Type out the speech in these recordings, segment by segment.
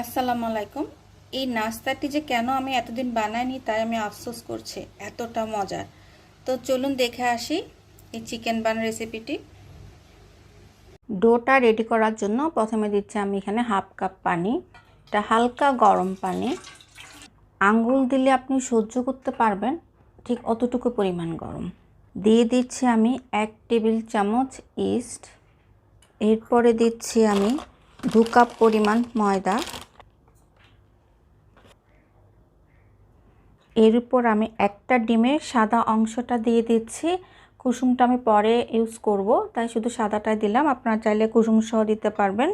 আসসালামু আলাইকুম। এই নাস্তাটি যে কেন আমি এতদিন বানাইনি তাই আমি আফসোস করছি, এতটা মজার। তো চলুন দেখে আসি এই চিকেন বান রেসিপিটি ডোটা রেডি করার জন্য প্রথমে দিচ্ছি আমি এখানে হাফ কাপ পানি, এটা হালকা গরম পানি। আঙ্গুল দিলে আপনি সহ্য করতে পারবেন, ঠিক অতটুকু পরিমাণ গরম। দিয়ে দিচ্ছি আমি এক টেবিল চামচ ইস্ট এরপরে দিচ্ছি আমি দু কাপ পরিমাণ ময়দা। এর উপর আমি একটা ডিমের সাদা অংশটা দিয়ে দিচ্ছি। কুসুমটা আমি পরে ইউজ করব, তাই শুধু সাদাটাই দিলাম। আপনারা চাইলে কুসুম সহ দিতে পারবেন।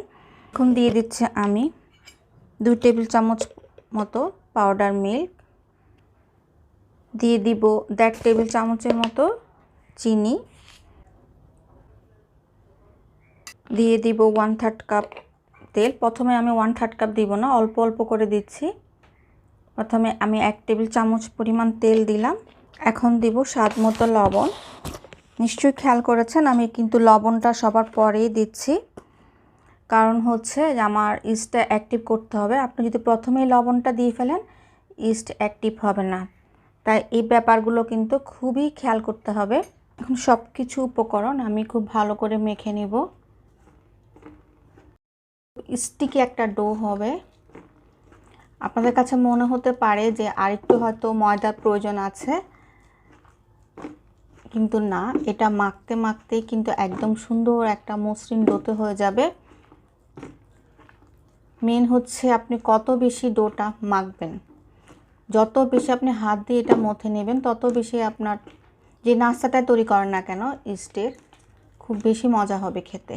এখন দিয়ে দিচ্ছি আমি দুই টেবিল চামচ মতো পাউডার মিল্ক দিয়ে দিব দেড় টেবিল চামচের মতো চিনি। দিয়ে দিব ওয়ান থার্ড কাপ তেল। প্রথমে আমি ওয়ান থার্ড কাপ দিব না, অল্প অল্প করে দিচ্ছি। প্রথমে আমি এক টেবিল চামচ পরিমাণ তেল দিলাম। এখন দিব স্বাদ মতো লবণ। নিশ্চয়ই খেয়াল করেছেন, আমি কিন্তু লবণটা সবার পরেই দিচ্ছি। কারণ হচ্ছে যে আমার ইস্টটা অ্যাক্টিভ করতে হবে। আপনি যদি প্রথমেই লবণটা দিয়ে ফেলেন, ইস্ট অ্যাক্টিভ হবে না। তাই এই ব্যাপারগুলো কিন্তু খুবই খেয়াল করতে হবে। এখন সব কিছু উপকরণ আমি খুব ভালো করে মেখে নিব। স্টিকি একটা ডো হবে। আপনাদের কাছে মনে হতে পারে যে আরেকটু হয়তো ময়দার প্রয়োজন আছে, কিন্তু না, এটা মাখতে মাখতেই কিন্তু একদম সুন্দর একটা মসৃণ ডোতে হয়ে যাবে। মেন হচ্ছে আপনি কত বেশি ডোটা মাখবেন। যত বেশি আপনি হাত দিয়ে এটা মথে নেবেন, তত বেশি আপনার যে নাস্তাটা তৈরি করেন না কেন ইস্টের খুব বেশি মজা হবে খেতে।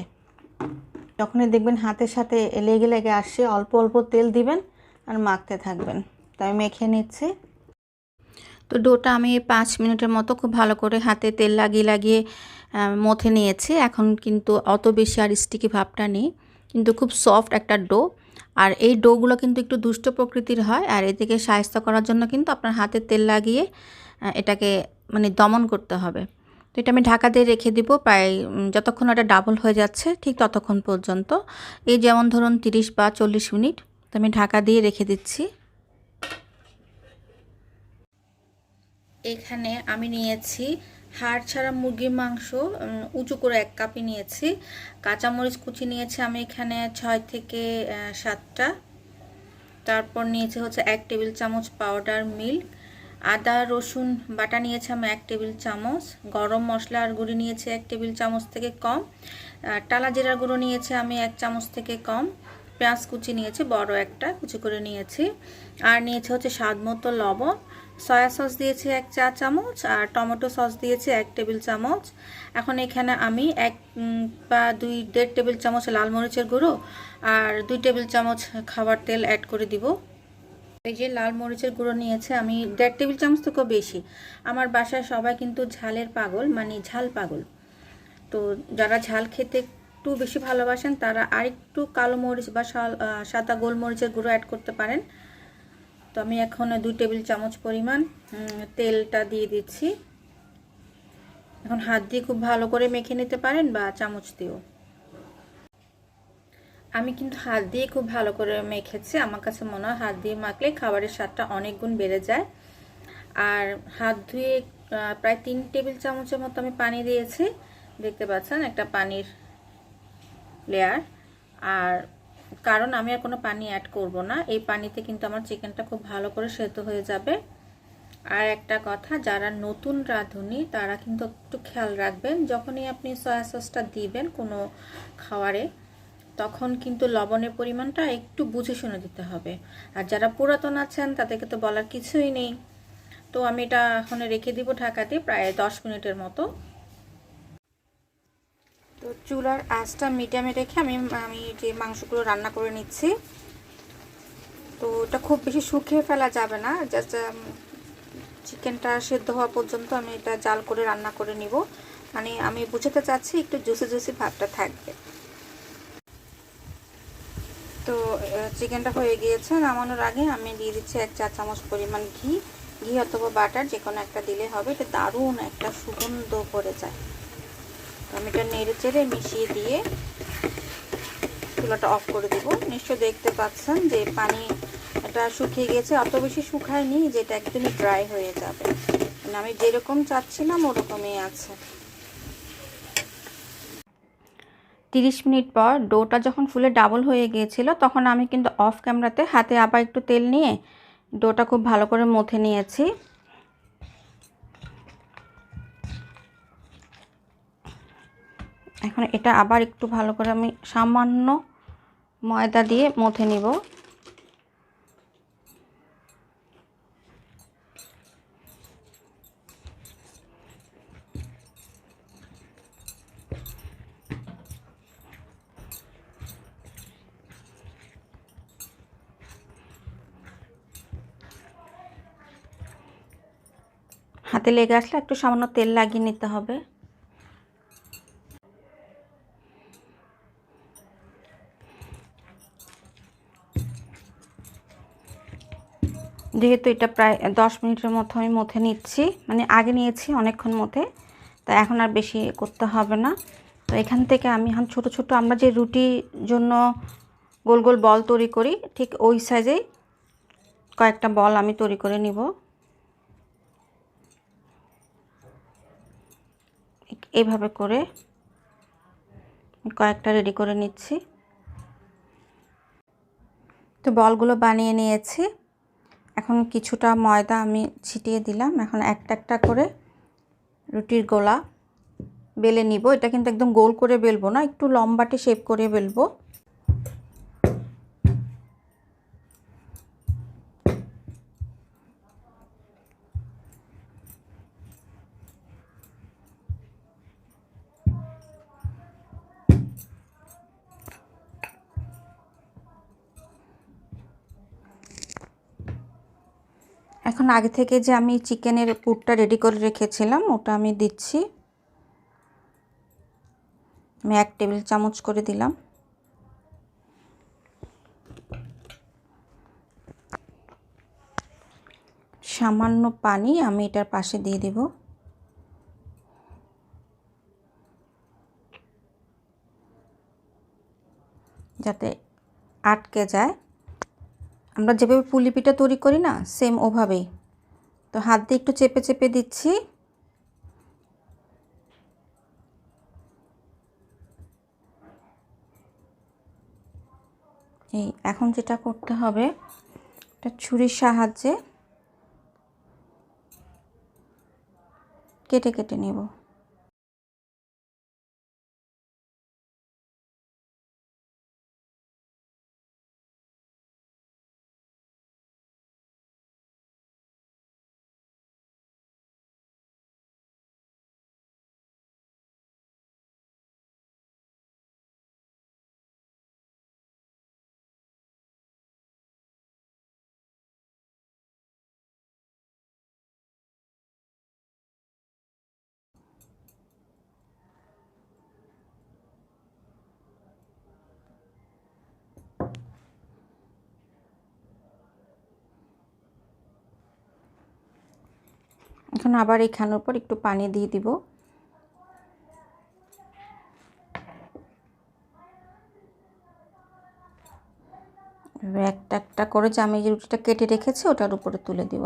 যখনই দেখবেন হাতের সাথে লেগে লেগে আসছে, অল্প অল্প তেল দিবেন আর মাখতে থাকবেন। তো আমি মেখে নিচ্ছি। তো ডোটা আমি পাঁচ মিনিটের মতো খুব ভালো করে হাতে তেল লাগিয়ে লাগিয়ে মথে নিয়েছি। এখন কিন্তু অত বেশি আর স্টিকি ভাবটা নেই। কিন্তু খুব সফট একটা ডো। আর এই ডোগুলো কিন্তু একটু দুষ্ট প্রকৃতির হয়। আর এদিকে সাহায্য করার জন্য কিন্তু আপনার হাতে তেল লাগিয়ে এটাকে মানে দমন করতে হবে। তো এটা আমি ঢাকা দিয়ে রেখে দিব। প্রায় যতক্ষণ এটা ডাবল হয়ে যাচ্ছে, ঠিক ততক্ষণ পর্যন্ত। এই যেমন ধরুন তিরিশ বা চল্লিশ মিনিট। তো আমি ঢাকা দিয়ে রেখে দিচ্ছি। এখানে আমি নিয়েছি হাড় ছাড়া মুরগির মাংস উঁচু করে এক কাপই নিয়েছি। কাঁচামরিচ কুচি নিয়েছি আমি এখানে ছয় থেকে সাতটা। তারপর নিয়েছি হচ্ছে এক টেবিল চামচ পাউডার মিল্ক। আদা, রসুন, বাটা নিয়েছি আমি এক টেবিল চামচ। গরম মশলার গুঁড়ি নিয়েছি এক টেবিল চামচ থেকে কম। টালা জিরার গুঁড়ো নিয়েছি আমি এক চামচ থেকে কম। পেঁয়াজ কুচি নিয়েছি, বড় একটা কুচি করে নিয়েছি। আর নিয়েছি হচ্ছে স্বাদ মতো লবণ। সয়া সস দিয়েছি এক চা চামচ আর টমেটো সস দিয়েছি এক টেবিল চামচ। এখন এখানে আমি এক বা দুই, দেড় টেবিল চামচ লাল মরিচের গুঁড়ো আর দুই টেবিল চামচ খাবার তেল অ্যাড করে দিব। এই যে লাল মরিচের গুঁড়ো নিয়েছে আমি, দেড় টেবিল চামচ থেকেও বেশি। আমার বাসায় সবাই কিন্তু ঝালের পাগল মানে ঝাল পাগল। তো যারা ঝাল খেতে একটু বেশি ভালোবাসেন, তারা আরেকটু কালো মরিচ বা সাদা গোলমরিচের গুঁড়ো অ্যাড করতে পারেন। তো আমি এখন দুই টেবিল চামচ পরিমাণ তেলটা দিয়ে দিচ্ছি। এখন হাত দিয়ে খুব ভালো করে মেখে নিতে পারেন বা চামচ দিয়েও। আমি কিন্তু হাত দিয়ে খুব ভালো করে মেখেছি, আমার কাছে মনে হয় হাত দিয়ে মাখলে খাবারের স্বাদটা অনেক গুণ বেড়ে যায়। আর হাত ধুয়ে প্রায় তিন টেবিল চামচের মতো আমি পানি দিয়েছি। দেখতে পাচ্ছেন একটা পানির লেয়ার আর কারণ আমি আর কোনো পানি অ্যাড করব না। এই পানিতে কিন্তু আমার চিকেনটা খুব ভালো করে সেদ্ধ হয়ে যাবে। আর একটা কথা, যারা নতুন রাঁধুনি, তারা কিন্তু একটু খেয়াল রাখবেন, যখনই আপনি সয়া সসটা দিবেন কোনো খাওয়ারে, তখন কিন্তু লবণের পরিমাণটা একটু বুঝে শুনে দিতে হবে। আর যারা পুরাতন আছেন, তাদেরকে তো বলার কিছুই নেই। তো আমি এটা এখন রেখে দিব ঢাকাতে প্রায় দশ মিনিটের মতো। তো চুলার আঁচটা মিডিয়ামে রেখে আমি আমি যে মাংসগুলো রান্না করে নিচ্ছি, তো এটা খুব বেশি শুকিয়ে ফেলা যাবে না জাস্ট চিকেনটা সেদ্ধ হওয়া পর্যন্ত আমি এটা জাল করে রান্না করে নিব। মানে আমি বুঝাতে চাচ্ছি একটু জুসি জুসি ভাবটা থাকবে। তো চিকেনটা হয়ে গিয়েছে, নামানোর আগে আমি দিয়ে দিচ্ছি এক চা চামচ পরিমাণ ঘি ঘি অথবা বাটার যে কোনো একটা দিলে হবে, এটা দারুণ একটা সুগন্ধ করে যায়। আমি এটা নেড়ে চেড়ে মিশিয়ে দিয়ে চুলাটা অফ করে দিব। নিশ্চয় দেখতে পাচ্ছেন যে পানি এটা শুকিয়ে গেছে, অত বেশি শুকায়নি যেটা একদমই ড্রাই হয়ে যাবে। মানে আমি যেরকম চাচ্ছিলাম ওরকমই আছে। তিরিশ মিনিট পর ডোটা যখন ফুলে ডাবল হয়ে গিয়েছিল, তখন আমি কিন্তু অফ ক্যামেরাতে হাতে আবার একটু তেল নিয়ে ডোটা খুব ভালো করে মথে নিয়েছি। এখন এটা আবার একটু ভালো করে আমি সামান্য ময়দা দিয়ে মথে নিব। হাতে লেগে আসলে একটু সামান্য তেল লাগিয়ে নিতে হবে। যেহেতু এটা প্রায় দশ মিনিটের মতো আমি মথে নিচ্ছি। মানে আগে নিয়েছি, অনেকক্ষণ মধ্যে তা এখন আর বেশি করতে হবে না। তো এখান থেকে আমি এখন ছোট ছোট আমরা যে রুটির জন্য গোল গোল বল তৈরি করি, ঠিক ওই সাইজেই কয়েকটা বল আমি তৈরি করে নিব। এভাবে করে কয়েকটা রেডি করে নিচ্ছি। তো বলগুলো বানিয়ে নিয়েছি। এখন কিছুটা ময়দা আমি ছিটিয়ে দিলাম। এখন একটা একটা করে রুটির গোলা বেলে নিব। এটা কিন্তু একদম গোল করে বেলবো না, একটু লম্বাটে শেপ করে বেলবো। এখন আগে থেকে যে আমি চিকেনের পুরটা রেডি করে রেখেছিলাম, ওটা আমি দিচ্ছি। আমি এক টেবিল চামচ করে দিলাম। সামান্য পানি আমি এটার পাশে দিয়ে দেব। যাতে আটকে যায়। আমরা যেভাবে পুলি পিঠা তৈরি করি না সেম ওভাবেই। তো হাত দিয়ে একটু চেপে চেপে দিচ্ছি। এই, এখন যেটা করতে হবে, একটা ছুরির সাহায্যে কেটে কেটে নেব। এখন আবার এখানের উপর একটু পানি দিয়ে দিব। একটা একটা করে যে আমি যে রুটিটা কেটে রেখেছি, ওটার উপরে তুলে দিব।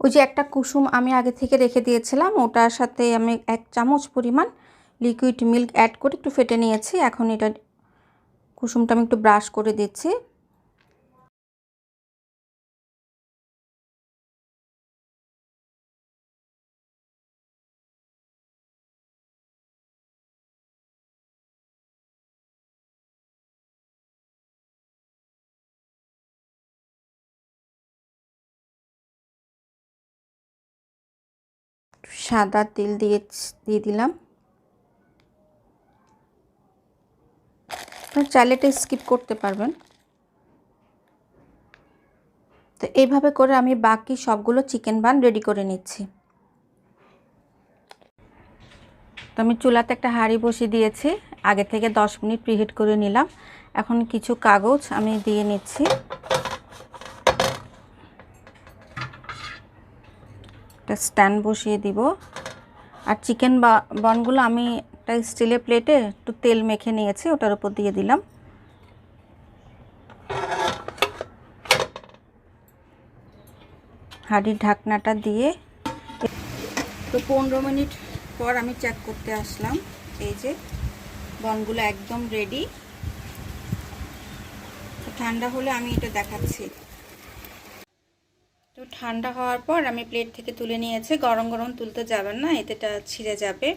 ওই যে একটা কুসুম আমি আগে থেকে রেখে দিয়েছিলাম, ওটার সাথে আমি এক চামচ পরিমাণ লিকুইড মিল্ক অ্যাড করে একটু ফেটে নিয়েছি। এখন এটা কুসুমটা আমি একটু ব্রাশ করে দিচ্ছি। সাদা তেল দিয়ে দিয়ে দিলাম। চাইলে এটা স্কিপ করতে পারবেন। তো এইভাবে করে আমি বাকি সবগুলো চিকেন বান রেডি করে নিচ্ছি। তো আমি চুলাতে একটা হাঁড়ি বসিয়ে দিয়েছি। আগে থেকে দশ মিনিট প্রিহিট করে নিলাম। এখন কিছু কাগজ আমি দিয়ে নিচ্ছি। একটা স্ট্যান্ড বসিয়ে দিব। আর চিকেন বনগুলো আমি একটা স্টিলের প্লেটে একটু তেল মেখে নিয়েছি, ওটার উপর দিয়ে দিলাম। হাঁড়ির ঢাকনাটা দিয়ে তো পনেরো মিনিট পর আমি চেক করতে আসলাম, এই যে বনগুলো একদম রেডি ঠান্ডা হলে আমি এটা দেখাচ্ছি। ঠান্ডা হওয়ার পর আমি প্লেট থেকে তুলে নিয়েছি। গরম গরম তুলতে যাবেন না, এতেটা ছিঁড়ে যাবে।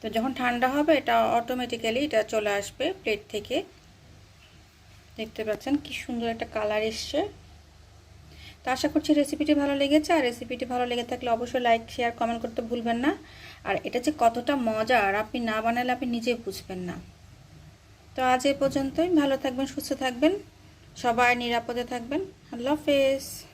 তো যখন ঠান্ডা হবে, এটা অটোমেটিক্যালি এটা চলে আসবে প্লেট থেকে। দেখতে পাচ্ছেন কি সুন্দর একটা কালার এসছে। তো আশা করছি রেসিপিটি ভালো লেগেছে। আর রেসিপিটি ভালো লেগে থাকলে অবশ্যই লাইক শেয়ার কমেন্ট করতে ভুলবেন না। আর এটা যে কতটা মজা আর আপনি না বানালে আপনি নিজেই বুঝবেন না। তো আজ এ পর্যন্তই। ভালো থাকবেন, সুস্থ থাকবেন। সবাই নিরাপদে থাকবেন। আল্লাহ হাফেজ।